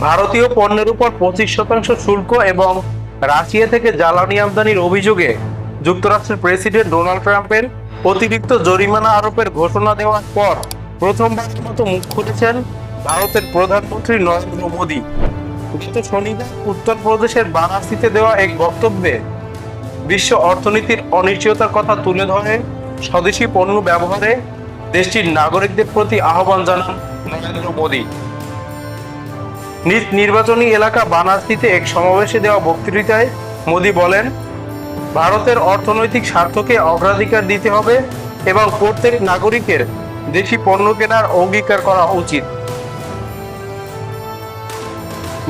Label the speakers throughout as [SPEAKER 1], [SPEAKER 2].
[SPEAKER 1] ভারতীয় পণ্যের উপর পঁচিশ শতাংশ শুল্ক এবং রাশিয়া থেকে জ্বালানি আমদানির অভিযোগে যুক্তরাষ্ট্রের প্রেসিডেন্ট ডোনাল্ড ট্রাম্পের অতিরিক্ত জরিমানা আরোপের ঘোষণা দেওয়ার পর প্রথমবারের মতো মুখ খুলেছেন ভারতের প্রধানমন্ত্রী নরেন্দ্র মোদী। গত শনিবার উত্তরপ্রদেশের বারাণসীতে দেওয়া এক বক্তব্যে বিশ্ব অর্থনীতির অনিশ্চয়তার কথা তুলে ধরে স্বদেশি পণ্য ব্যবহারে দেশটির নাগরিকদের প্রতি আহ্বান জানান নরেন্দ্র মোদী। নির্বাচনী এলাকা বানারসিতে এক সমাবেশে দেওয়া বক্তৃতায় মোদী বলেন, ভারতের অর্থনৈতিক স্বার্থকে অগ্রাধিকার দিতে হবে এবং প্রত্যেক নাগরিকের দেশি পণ্য কেনার অঙ্গীকার করা উচিত।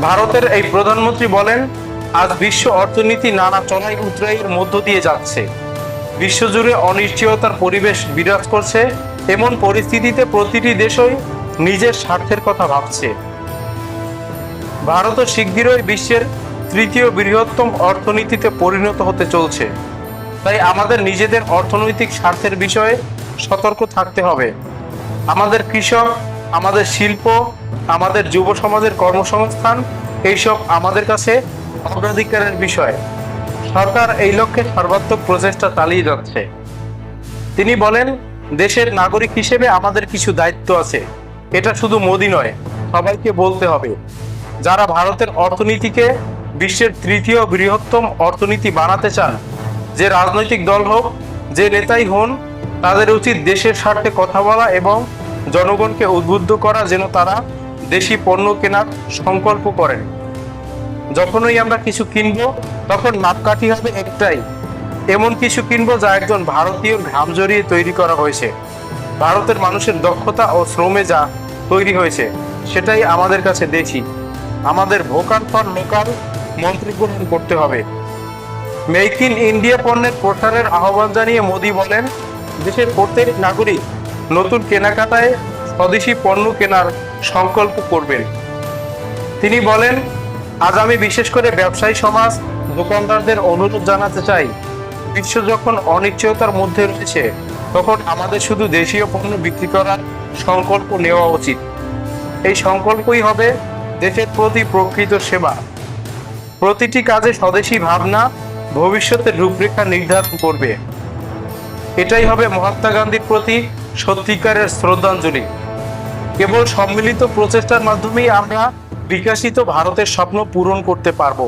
[SPEAKER 1] ভারতের এই প্রধানমন্ত্রী বলেন, আজ বিশ্ব অর্থনীতি নানা চড়াই উতরাইয়ের মধ্য দিয়ে যাচ্ছে। বিশ্বজুড়ে অনিশ্চয়তার পরিবেশ বিরাজ করছে, এমন পরিস্থিতিতে প্রতিটি দেশই নিজের স্বার্থের কথা ভাবছে। ভারতও শিগগিরই বিশ্বের তৃতীয় বৃহত্তম অর্থনীতিতে পরিণত হতে চলছে। তাই আমাদের নিজেদের অর্থনৈতিক স্বার্থের বিষয়ে সতর্ক থাকতে হবে। আমাদের কৃষক, আমাদের শিল্প, আমাদের যুব সমাজের কর্মসংস্থান, এইসব আমাদের কাছে অগ্রাধিকারের বিষয়। সরকার এই লক্ষ্যে সর্বাত্মক প্রচেষ্টা চালিয়ে যাচ্ছে। তিনি বলেন, দেশের নাগরিক হিসেবে আমাদের কিছু দায়িত্ব আছে। এটা শুধু মোদি নয়, সবাইকে বলতে হবে। যারা ভারতের অর্থনীতিকে বিশ্বের তৃতীয় বৃহত্তম অর্থনীতি বানাতে চান, যে রাজনৈতিক দল হোক, যে নেতাই হন, তাদের উচিত দেশের স্বার্থে কথা বলা এবং জনগণকে উদ্বুদ্ধ করা যেন তারা দেশি পণ্য কেনার সংকল্প করেন। যখনই আমরা কিছু কিনবো, তখন মাপকাঠি হবে একটাই, এমন কিছু কিনবো যা একজন ভারতীয় ঘাম জড়িয়ে তৈরি করা হয়েছে। ভারতের মানুষের দক্ষতা ও শ্রমে যা তৈরি হয়েছে, সেটাই আমাদের কাছে দেখি আমাদের ভোকাল ফর লোকাল মন্ত্রী গ্রহণ করতে হবে। মেক ইন ইন্ডিয়া পণ্যের প্রসারের আহ্বান জানিয়ে মোদি বলেন, দেশের প্রত্যেক নাগরিক নতুন কেনাকাটায় স্বদেশি পণ্য কেনার সংকল্প করবেন। তিনি বলেন, আজ আমি বিশেষ করে ব্যবসায়ী সমাজ দোকানদারদের অনুরোধ জানাতে চাই। বিশ্ব যখন অনিশ্চয়তার মধ্যে রয়েছে, তখন আমাদের শুধু দেশীয় পণ্য বিক্রি করার সংকল্প নেওয়া উচিত। এই সংকল্পই হবে দেশের প্রতি প্রকৃত সেবা। প্রতিটি কাজে স্বদেশী ভাবনা ভবিষ্যতের রূপরেখা নির্ধারণ করবে। এটাই হবে মহাত্মা গান্ধীর প্রতি সত্যিকারের শ্রদ্ধাঞ্জলি। কেবল সম্মিলিত প্রচেষ্টার মাধ্যমেই আমরা বিকাশিত ভারতের স্বপ্ন পূরণ করতে পারব।